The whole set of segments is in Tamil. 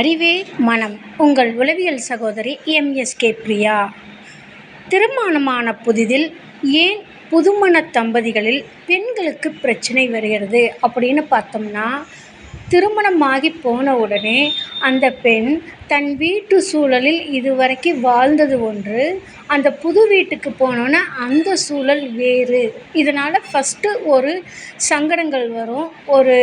அறிவே மனம். உங்கள் உளவியல் சகோதரி எம்எஸ்கே பிரியா. திருமணமான புதிதில் ஏன் புதுமண தம்பதிகளில் பெண்களுக்கு பிரச்சனை வருகிறது அப்படின்னு பார்த்தோம்னா திருமணமாகி போன உடனே அந்த பெண் தன் வீட்டு சூழலில் இதுவரைக்கும் வாழ்ந்தது ஒன்று. அந்த புது வீட்டுக்கு போனோன்னே அந்த சூழல் வேறு. இதனால் ஃபஸ்ட்டு ஒரு சங்கடங்கள் வரும். ஒரு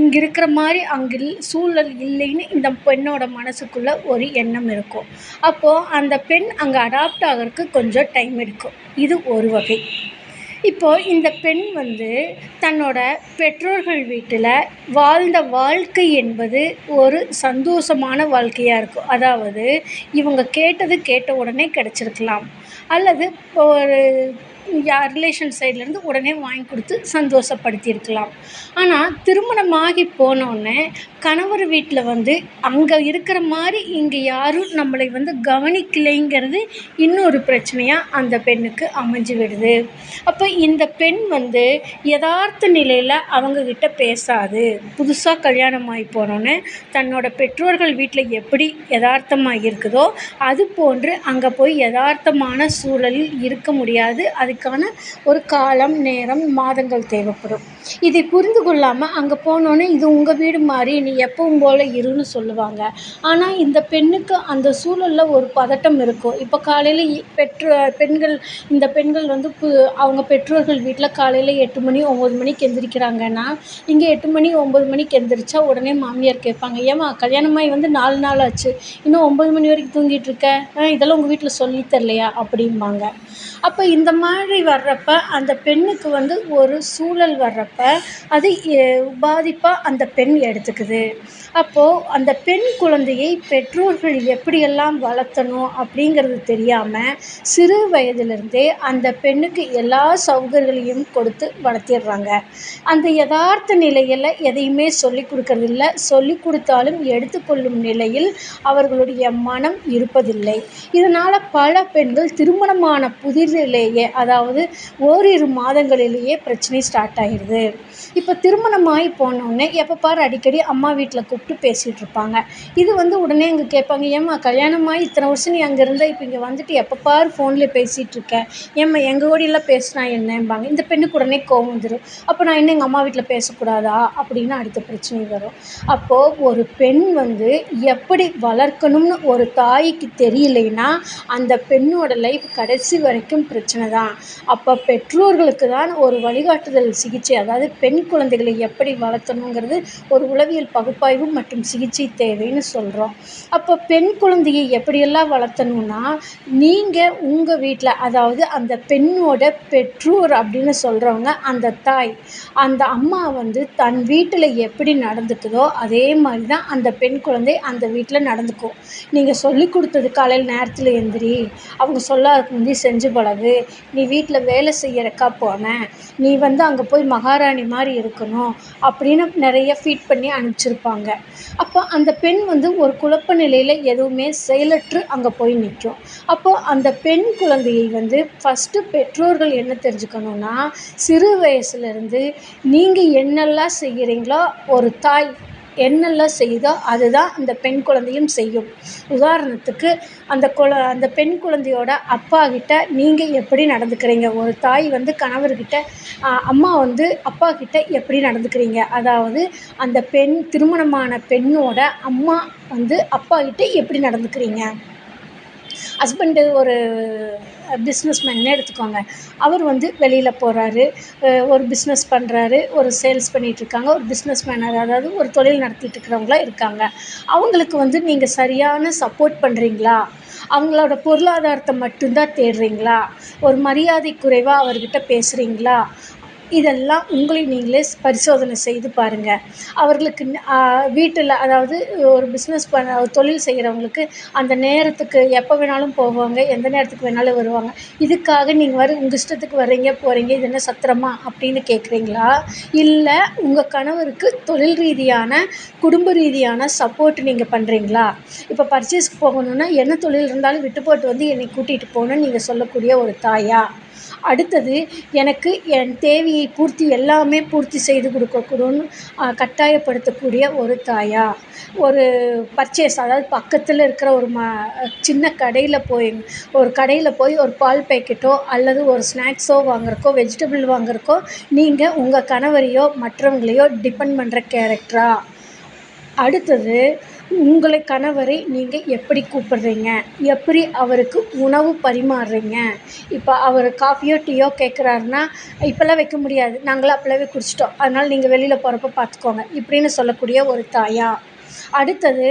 இங்கே இருக்கிற மாதிரி அங்கே சூழல் இல்லைன்னு இந்த பெண்ணோட மனசுக்குள்ளே ஒரு எண்ணம் இருக்கும். அப்போது அந்த பெண் அங்கே அடாப்ட் ஆகிறதுக்கு கொஞ்சம் டைம் எடுக்கும். இது ஒரு வகை. இப்போது இந்த பெண் வந்து தன்னோட பெற்றோர்கள் வீட்டில் வாழ்ந்த வாழ்க்கை என்பது ஒரு சந்தோஷமான வாழ்க்கையாக இருக்கும். அதாவது இவங்க கேட்டது கேட்ட உடனே கிடச்சிருக்கலாம். அல்லது ஒரு ரிலேஷன் சைட்லேருந்து உடனே வாங்கி கொடுத்து சந்தோஷப்படுத்தியிருக்கலாம். ஆனால் திருமணமாகி போனோடனே கணவர் வீட்டில் வந்து அங்கே இருக்கிற மாதிரி இங்கே யாரும் நம்மளை வந்து கவனிக்கலைங்கிறது இன்னொரு பிரச்சனையாக அந்த பெண்ணுக்கு அமைஞ்சு விடுது. அப்போ இந்த பெண் வந்து யதார்த்த நிலையில் அவங்கக்கிட்ட பேசாது. புதுசாக கல்யாணம் ஆகி போனோன்னே தன்னோட பெற்றோர்கள் வீட்டில் எப்படி யதார்த்தமாக இருக்குதோ அது போன்று அங்கே போய் யதார்த்தமான சூழலில் இருக்க முடியாது. அது அதுக்கான ஒரு காலம் நேரம் மாதங்கள் தேவைப்படும். இதை புரிந்து கொள்ளாமல் அங்கே போனோன்னே இது உங்கள் வீடு மாதிரி நீ எப்பவும் போல் இருன்னு சொல்லுவாங்க. ஆனால் இந்த பெண்ணுக்கு அந்த சூழலில் ஒரு பதட்டம் இருக்கும் இப்போ காலையில் பெற்றோ பெண்கள் இந்த பெண்கள் வந்து அவங்க பெற்றோர்கள் வீட்டில் காலையில் எட்டு மணி ஒம்பது மணிக்கு எந்திரிக்கிறாங்கன்னா இங்கே எட்டு மணி ஒம்பது மணிக்கு எந்திரிச்சா உடனே மாமியார் கேட்பாங்க ஏம்மா கல்யாணமாகி வந்து நாலு நாள் ஆச்சு. இன்னும் ஒம்பது மணி வரைக்கும் தூங்கிட்டு இருக்க? இதெல்லாம் உங்கள் வீட்டில் சொல்லி தரலையா? அப்படிம்பாங்க. அப்போ இந்த மாதிரி வர்றப்ப அந்த பெண்ணுக்கு வந்து ஒரு சூழல் வர்றப்ப அது பாதிப்பாக அந்த பெண் எடுத்துக்குது. அப்போது அந்த பெண் குழந்தையை பெற்றோர்கள் எப்படியெல்லாம் வளர்த்தணும் அப்படிங்கிறது தெரியாமல் சிறு வயதிலிருந்தே அந்த பெண்ணுக்கு எல்லா சௌகரியங்களையும் கொடுத்து வளர்த்திடுறாங்க. அந்த யதார்த்த நிலையில் எதையுமே சொல்லிக் கொடுக்கறதில்ல. சொல்லிக் கொடுத்தாலும் எடுத்துக்கொள்ளும் நிலையில் அவர்களுடைய மனம் இருப்பதில்லை. இதனால் பல பெண்கள் திருமணமான புதிரிலேயே அதாவது அதாவது ஓரிரு மாதங்களிலேயே பிரச்சனை ஸ்டார்ட் ஆகிடுது இப்போ திருமணமாகி போனோடனே எப்போ பாரு அடிக்கடி அம்மா வீட்டில் கூப்பிட்டு பேசிகிட்டு இருப்பாங்க. இது வந்து உடனே இங்கே கேட்பாங்க ஏம்மா கல்யாணமாகி இத்தனை வருஷம் நீ அங்கே இருந்தால் இப்போ இங்கே வந்துட்டு எப்போ பாரு ஃபோனில் பேசிகிட்டு இருக்க? ஏம்மா எங்கள் ஓடியெல்லாம் பேசினா என்னம்பாங்க. இந்த பெண்ணுக்கு உடனே கோவம் வந்துடும் அப்போ நான் என்ன எங்கள் அம்மா வீட்டில் பேசக்கூடாதா? அப்படின்னு அடுத்த பிரச்சனை வரும். அப்போது ஒரு பெண் வந்து எப்படி வளர்க்கணும்னு ஒரு தாய்க்கு தெரியலைன்னா அந்த பெண்ணோட லைஃப் கடைசி வரைக்கும் பிரச்சனை தான். அப்போ பெற்றோர்களுக்கு தான் ஒரு வழிகாட்டுதல் சிகிச்சை அதாவது பெண் குழந்தைகளை எப்படி வளர்த்தணுங்கிறது ஒரு உளவியல் பகுப்பாய்வு மற்றும் சிகிச்சை தேவைன்னு சொல்கிறோம் அப்போ பெண் குழந்தையை எப்படியெல்லாம் வளர்த்தணுன்னா நீங்கள் உங்கள் வீட்டில் அதாவது அந்த பெண்ணோட பெற்றோர் அப்படின்னு சொல்கிறவங்க அந்த தாய் அந்த அம்மா வந்து தன் வீட்டில் எப்படி நடந்துக்குதோ அதே மாதிரி தான் அந்த பெண் குழந்தை அந்த வீட்டில் நடந்துக்கும். நீங்கள் சொல்லி கொடுத்தது காலையில் நேரத்தில் எந்திரி அவங்க சொல்லாத முந்தி செஞ்சு பழகு நீ வீட்டில் வேலை செய்யறக்கா போனேன் நீ வந்து அங்கே போய் மகாராணி மாதிரி இருக்கணும் அப்படின்னு நிறைய ஃபீட் பண்ணி அனுப்பிச்சிருப்பாங்க. அப்போ அந்த பெண் வந்து ஒரு குழப்ப நிலையில் எதுவுமே செயலற்று அங்கே போய் நிற்கும் அப்போது அந்த பெண் குழந்தையை வந்து ஃபஸ்ட்டு பெற்றோர்கள் என்ன தெரிஞ்சுக்கணும்னா சிறு வயசுலேருந்து நீங்கள் என்னெல்லாம் செய்கிறீங்களோ ஒரு தாய் என்னெல்லாம் செய்யுதோ அதுதான் அந்த பெண் குழந்தையும் செய்யும். உதாரணத்துக்கு அந்த குழ அந்த பெண் குழந்தையோட அப்பா கிட்ட நீங்கள் எப்படி நடந்துக்கிறீங்க? ஒரு தாய் வந்து கணவர்கிட்ட அம்மா வந்து அப்பா கிட்ட எப்படி நடந்துக்கிறீங்க? அதாவது அந்த பெண் திருமணமான பெண்ணோட அம்மா வந்து அப்பா கிட்ட எப்படி நடந்துக்கிறீங்க? ஹஸ்பண்டு ஒரு பிஸ்னஸ்மேன்னு எடுத்துக்கோங்க. அவர் வந்து வெளியில் போகிறாரு ஒரு பிஸ்னஸ் பண்ணுறாரு ஒரு சேல்ஸ் பண்ணிகிட்ருக்காங்க ஒரு பிஸ்னஸ் மேனர் அதாவது ஒரு தொழில் நடத்திட்டு இருக்கிறவங்களாம் இருக்காங்க. அவங்களுக்கு வந்து நீங்கள் சரியான சப்போர்ட் பண்ணுறீங்களா அவங்களோட பொருளாதாரத்தை மட்டும்தான் தேடுறீங்களா? ஒரு மரியாதை குறைவாக அவர்கிட்ட பேசுகிறீங்களா இதெல்லாம் உங்களை நீங்களே பரிசோதனை செய்து பாருங்கள் அவர்களுக்கு வீட்டில் அதாவது ஒரு பிஸ்னஸ் பண்ண தொழில் செய்கிறவங்களுக்கு அந்த நேரத்துக்கு எப்போ வேணாலும் போவாங்க எந்த நேரத்துக்கு வேணாலும் வருவாங்க. இதுக்காக நீங்கள் வர உங்கள் இஷ்டத்துக்கு வர்றீங்க போகிறீங்க இது என்ன சத்திரமா அப்படின்னு கேட்குறீங்களா இல்லை உங்கள் கணவருக்கு தொழில் ரீதியான குடும்ப ரீதியான சப்போர்ட் நீங்கள் பண்ணுறீங்களா இப்போ பர்ச்சேஸ்க்கு போகணுன்னா என்ன தொழில் இருந்தாலும் விட்டு போட்டு வந்து என்னை கூட்டிகிட்டு போகணுன்னு நீங்கள் சொல்லக்கூடிய ஒரு தாயா? அடுத்தது எனக்கு என் தேவையை பூர்த்தி எல்லாமே பூர்த்தி செய்து கொடுக்கக்கூடன்னு கட்டாயப்படுத்தக்கூடிய ஒரு தாயா. ஒரு பர்ச்சேஸ் அதாவது பக்கத்தில் இருக்கிற ஒரு ம சின்ன கடையில் போய் ஒரு கடையில் போய் ஒரு பால் பேக்கெட்டோ அல்லது ஒரு ஸ்நாக்ஸோ வாங்குறக்கோ வெஜிடபிள் வாங்குறக்கோ நீங்கள் உங்கள் கணவரையோ மற்றவங்களையோ டிபெண்ட் பண்ணுற கேரக்டரா அடுத்தது உங்களை கணவரை நீங்கள் எப்படி கூப்பிடுறீங்க? எப்படி அவருக்கு உணவு பரிமாறுறீங்க? இப்போ அவர் காஃபியோ டீயோ கேட்குறாருன்னா இப்போல்லாம் வைக்க முடியாது. நாங்களாம் அப்போல்லாம் குடிச்சிட்டோம். அதனால் நீங்கள் வெளியில் போகிறப்ப பார்த்துக்கோங்க இப்படின்னு சொல்லக்கூடிய ஒரு தாயா. அடுத்தது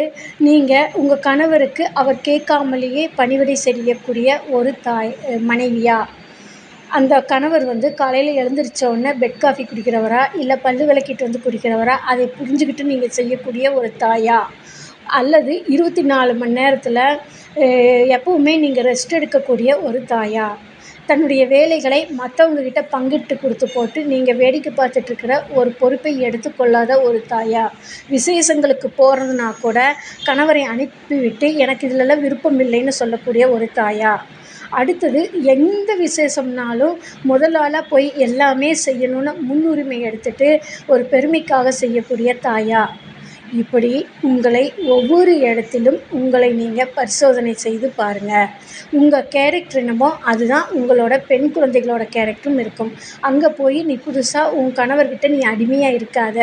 நீங்கள் உங்கள் கணவருக்கு அவர் கேட்காமலேயே பணிவிடை செய்யக்கூடிய ஒரு தாய் மனைவியா? அந்த கணவர் வந்து காலையில் எழுந்திரிச்ச உடனே பெட் காஃபி குடிக்கிறவரா? இல்லை பல்லு விளக்கிட்டு வந்து குடிக்கிறவரா? அதை புரிஞ்சுக்கிட்டு நீங்கள் செய்யக்கூடிய ஒரு தாயா? அல்லது இருபத்தி நாலு மணி நேரத்தில் எப்போவுமே நீங்கள் ரெஸ்ட் எடுக்கக்கூடிய ஒரு தாயா? தன்னுடைய வேலைகளை மற்றவங்கக்கிட்ட பங்கிட்டு கொடுத்து போட்டு நீங்கள் வேடிக்கை பார்த்துட்ருக்கிற ஒரு பொறுப்பை எடுத்துக்கொள்ளாத ஒரு தாயா? விசேஷங்களுக்கு போகிறதுனா கூட கணவரை அனுப்பிவிட்டு எனக்கு இதிலெல்லாம் விருப்பம் இல்லைன்னு சொல்லக்கூடிய ஒரு தாயா? அடுத்தது எந்த விசேஷம்னாலும் முதல் ஆளாக போய் எல்லாமே செய்யணும்னு முன்னுரிமை எடுத்துகிட்டு ஒரு பெருமைக்காக செய்யக்கூடிய தாயா? இப்படி உங்களை ஒவ்வொரு இடத்திலும் உங்களை நீங்கள் பரிசோதனை செய்து பாருங்கள் உங்கள் கேரக்டர் என்னமோ அதுதான் உங்களோட பெண் குழந்தைகளோட கேரக்டரும் இருக்கும். அங்கே போய் நீ புதுசாக உன் கணவர்கிட்ட நீ அடிமையாக இருக்காத.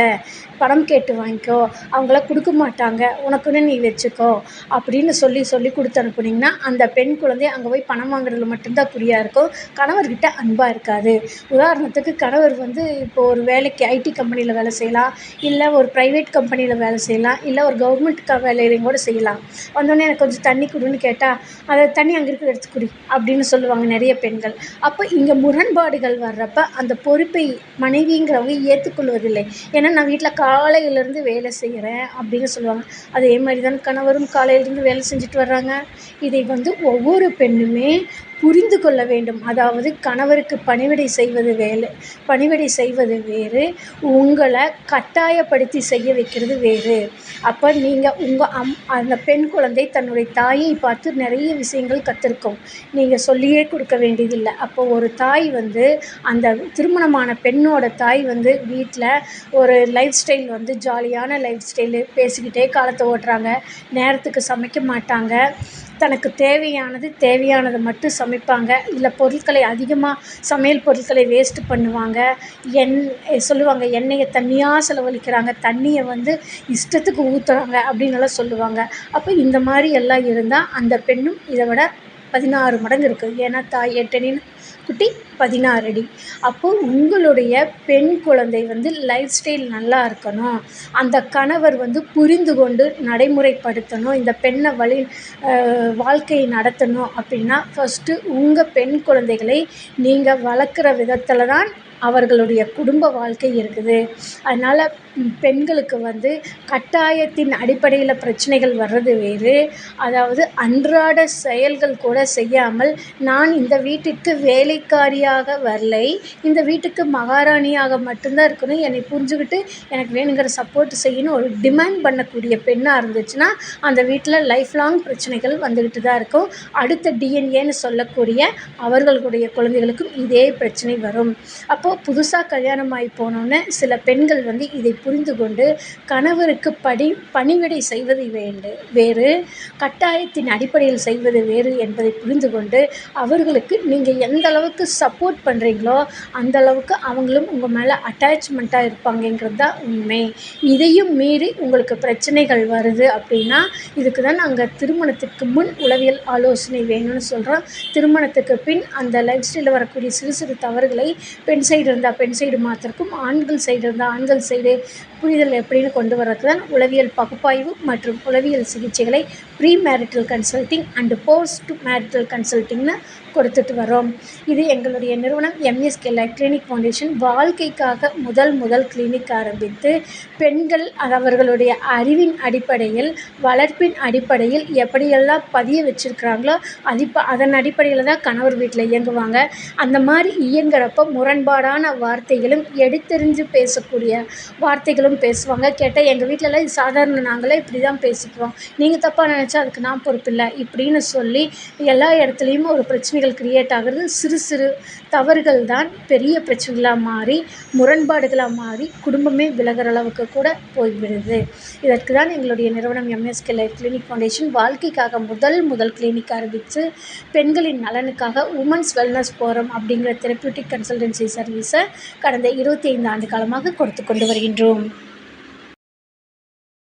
பணம் கேட்டு வாங்கிக்கோ. அவங்களாம் கொடுக்க மாட்டாங்க. உனக்குன்னு நீ வச்சுக்கோ. அப்படின்னு சொல்லி சொல்லி கொடுத்து அனுப்புனீங்கன்னா அந்த பெண் குழந்தை அங்கே போய் பணம் வாங்குறதுல மட்டும்தான் குறியாக இருக்கும். கணவர்கிட்ட அன்பாக இருக்காது. உதாரணத்துக்கு கணவர் வந்து இப்போ ஒரு வேலைக்கு ஐடி கம்பெனியில் வேலை செய்யலாம். இல்லை ஒரு ப்ரைவேட் கம்பெனியில் வேலை செய்யலாம். இல்லை ஒரு கவர்மெண்ட் க வேலையிலையும் கூட செய்யலாம். வந்தோடனே எனக்கு கொஞ்சம் தண்ணி கொடுன்னு கேட்டால் அதை தண்ணி அங்கே இருக்கிற எடுத்து குடி அப்படின்னு சொல்லுவாங்க நிறைய பெண்கள். அப்போ இங்கே முரண்பாடுகள் வர்றப்ப அந்த பொறுப்பை மனைவிங்கிறவங்க ஏற்றுக்கொள்வதில்லை ஏன்னா நான் வீட்டில் காலையிலேருந்து வேலை செய்கிறேன் அப்படின்னு சொல்லுவாங்க. அதே மாதிரி தான் கணவரும் காலையிலேருந்து வேலை செஞ்சுட்டு வர்றாங்க. இதை வந்து ஒவ்வொரு பெண்ணுமே புரிந்து கொள்ள வேண்டும். அதாவது கணவருக்கு பணிவிடை செய்வது வேலை பணிவிடை செய்வது வேறு உங்களை கட்டாயப்படுத்தி செய்ய வைக்கிறது வேறு. அப்போ நீங்கள் உங்கள் அம் அந்த பெண் குழந்தை தன்னுடைய தாயை பார்த்து நிறைய விஷயங்கள் கற்றுருக்கும் நீங்கள் சொல்லியே கொடுக்க வேண்டியதில்லை. அப்போ ஒரு தாய் வந்து அந்த திருமணமான பெண்ணோட தாய் வந்து வீட்டில் ஒரு லைஃப் ஸ்டைல் வந்து ஜாலியான லைஃப் ஸ்டைலு பேசிக்கிட்டே காலத்தை ஓட்டுறாங்க. நேரத்துக்கு சமைக்க மாட்டாங்க. தனக்கு தேவையானது தேவையானதை மட்டும் சமைப்பாங்க. இல்லை பொருட்களை அதிகமாக சமையல் பொருட்களை வேஸ்ட்டு பண்ணுவாங்க. எண் சொல்லுவாங்க எண்ணெயை தண்ணியாக செலவழிக்கிறாங்க. தண்ணியை வந்து இஷ்டத்துக்கு ஊற்றுறாங்க அப்படின்னெல்லாம் சொல்லுவாங்க. அப்போ இந்த மாதிரி எல்லாம் இருந்தால் அந்த பெண்ணும் இதை விட பதினாறு மடங்கு இருக்குது ஏன்னா தாய் எட்டனின் குட்டி பதினாறு அடி அப்போது உங்களுடைய பெண் குழந்தை வந்து லைஃப் ஸ்டைல் நல்லா இருக்கணும். அந்த கணவர் வந்து புரிந்து கொண்டு நடைமுறைப்படுத்தணும். இந்த பெண்ணை வழி வாழ்க்கையை நடத்தணும் அப்படின்னா ஃபஸ்ட்டு உங்கள் பெண் குழந்தைகளை நீங்கள் வளர்க்குற விதத்தில் தான் அவர்களுடைய குடும்ப வாழ்க்கை இருக்குது. அதனால் பெண்களுக்கு வந்து கட்டாயத்தின் அடிப்படையில் பிரச்சனைகள் வர்றது வேறு. அதாவது அன்றாட செயல்கள் கூட செய்யாமல் நான் இந்த வீட்டிற்கு வேலைக்காரியாக வரலை இந்த வீட்டுக்கு மகாராணியாக மட்டும்தான் இருக்கணும் என்னை புரிஞ்சுக்கிட்டு எனக்கு வேணுங்கிற சப்போர்ட் செய்யணும் ஒரு டிமாண்ட் பண்ணக்கூடிய பெண்ணாக இருந்துச்சுன்னா அந்த வீட்டில் லைஃப் லாங் பிரச்சனைகள் வந்துக்கிட்டு தான் இருக்கும். அடுத்த டிஎன்ஏன்னு சொல்லக்கூடிய அவர்களுடைய குழந்தைகளுக்கும் இதே பிரச்சனை வரும். அப்போ அப்போது புதுசாக கல்யாணம் ஆகி போனோன்னே சில பெண்கள் வந்து இதை புரிந்து கொண்டு கணவருக்கு படி பணிவிடை செய்வது வேண்டு வேறு கட்டாயத்தின் அடிப்படையில் செய்வது வேறு என்பதை புரிந்து கொண்டு அவர்களுக்கு நீங்கள் எந்த அளவுக்கு சப்போர்ட் பண்ணுறீங்களோ அந்த அளவுக்கு அவங்களும் உங்கள் மேலே அட்டாச்மெண்ட்டாக இருப்பாங்கங்கிறது தான் உண்மை. இதையும் மீறி உங்களுக்கு பிரச்சனைகள் வருது அப்படின்னா இதுக்கு தான் நாங்கள் திருமணத்துக்கு முன் உளவியல் ஆலோசனை வேணும்னு சொல்கிறோம் திருமணத்துக்கு பின் அந்த லைஃப் ஸ்டைலில் வரக்கூடிய சிறு சிறு தவறுகளை பெண் சைடு இருந்தால் பெண் சைடு மாற்றுறக்கும் ஆண்கள் சைடு இருந்தால் ஆண்கள் சைடு புரிதல் எப்படின்னு கொண்டு வர்றது தான் உளவியல் பகுப்பாய்வு மற்றும் உளவியல் சிகிச்சைகளை pre marital consulting and post marital கன்சல்ட்டிங்னு கொடுத்துட்டு வரோம் இது எங்களுடைய நிறுவனம் எம்எஸ்கே லைஃப் கிளினிக் ஃபவுண்டேஷன் வாழ்க்கைக்காக முதல் முதல் கிளினிக் ஆரம்பித்து பெண்கள் அவர்களுடைய அறிவின் அடிப்படையில் வளர்ப்பின் அடிப்படையில் எப்படியெல்லாம் பதிய வச்சுருக்கிறாங்களோ அதிப்ப அதன் அடிப்படையில் தான் கணவர் வீட்டில் இயங்குவாங்க. அந்த மாதிரி இயங்குறப்போ முரண்பாடான வார்த்தைகளும் எடுத்தெறிஞ்சு பேசக்கூடிய வார்த்தைகளும் எல்லோரும் பேசுவாங்க. கேட்டால் எங்கள் வீட்டிலலாம் இது சாதாரண நாங்களே இப்படி தான் பேசிக்கிறோம் நீங்கள் தப்பாக நினச்சா அதுக்கு நான் பொறுப்பில்லை இப்படின்னு சொல்லி எல்லா இடத்துலையும் ஒரு பிரச்சனைகள் க்ரியேட் ஆகிறது சிறு சிறு தவறுகள் தான். பெரிய பிரச்சனைகளாக மாறி முரண்பாடுகளாக மாறி குடும்பமே விலகிற அளவுக்கு கூட போய்விடுது. இதற்கு தான் எங்களுடைய நிறுவனம் எம்எஸ்கே லைஃப் கிளினிக் ஃபவுண்டேஷன் வாழ்க்கைக்காக முதல் முதல் கிளினிக் ஆரம்பித்து பெண்களின் நலனுக்காக உமன்ஸ் வெல்னஸ் ஃபோரம் அப்படிங்கிற தெரப்பியூட்டிக் கன்சல்டன்சி சர்வீஸை கடந்த இருபத்தி ஐந்து ஆண்டு காலமாக கொடுத்து கொண்டு வருகின்றோம்.